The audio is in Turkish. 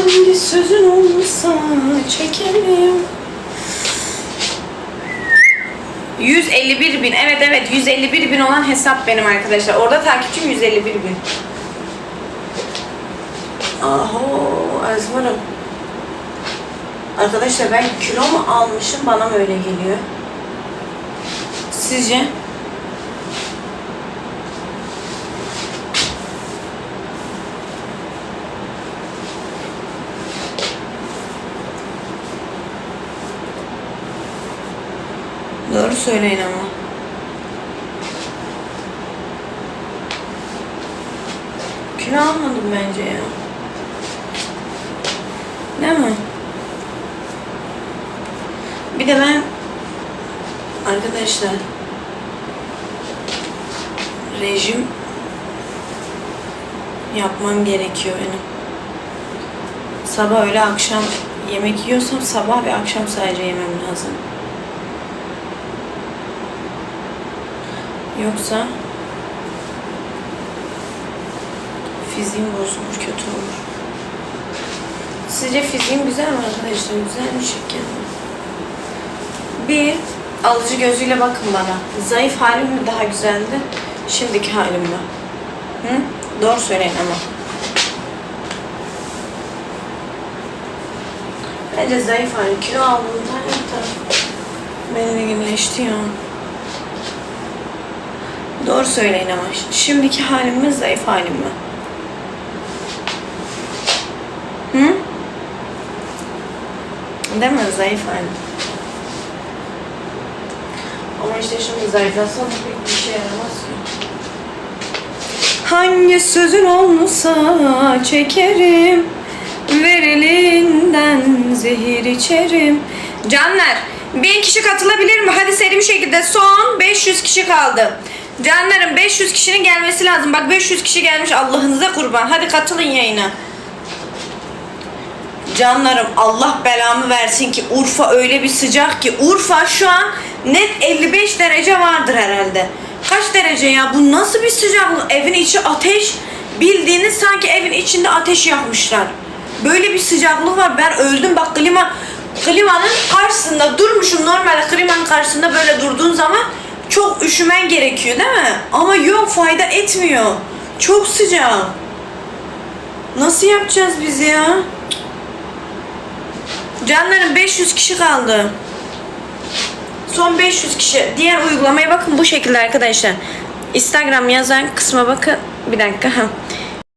Hangi sözün olmasa çekerim. 151 bin. Evet evet 151 bin olan hesap benim arkadaşlar. Orada takipçim 151 bin. Aho Azmarım. Arkadaşlar ben kilo mu almışım bana mı öyle geliyor? Sizce? Doğru söyleyin ama. Kilo almadım bence ya. Değil mi? Bir de ben arkadaşlar rejim yapmam gerekiyor benim. Sabah öyle akşam yemek yiyorsam sabah ve akşam sadece yemem lazım. Yoksa fiziğim bozulur, kötü olur. Sizce fiziğim güzel mi arkadaşlar? Güzel mi şeker mi? Bir alıcı gözüyle bakın bana. Zayıf halim mi daha güzeldi? Şimdiki halim mi? Hı? Doğru söyleyin ama. Bence zayıf halim. Kilo aldığımdan yok da. Beni ilginleşti ya. Doğru söyleyin ama. Şimdiki halim mi, zayıf halim mi? Hı? Değil mi? Zayıf halim. Ama işte şimdi zayıflasam pek bir şey yaramaz ki. Hangi sözün olmuşsa çekerim Ver elinden zehir içerim Canlar bin kişi katılabilir mi? Hadi seri bir şekilde son 500 kişi kaldı. Canlarım 500 kişinin gelmesi lazım. Bak 500 kişi gelmiş Allah'ınıza kurban. Hadi katılın yayına. Canlarım Allah belamı versin ki Urfa öyle bir sıcak ki Urfa şu an net 55 derece vardır herhalde. Kaç derece ya? Bu nasıl bir sıcaklık? Evin içi ateş. Bildiğiniz sanki evin içinde ateş yakmışlar. Böyle bir sıcaklık var. Ben öldüm. Bak klima klimanın karşısında durmuşum. Normalde klimanın karşısında böyle durduğun zaman çok üşümen gerekiyor değil mi? Ama yok fayda etmiyor. Çok sıcak. Nasıl yapacağız biz ya? Canlarım 500 kişi kaldı. Son 500 kişi. Diğer uygulamaya bakın bu şekilde arkadaşlar. Instagram yazan kısma bakın. Bir dakika. Ha.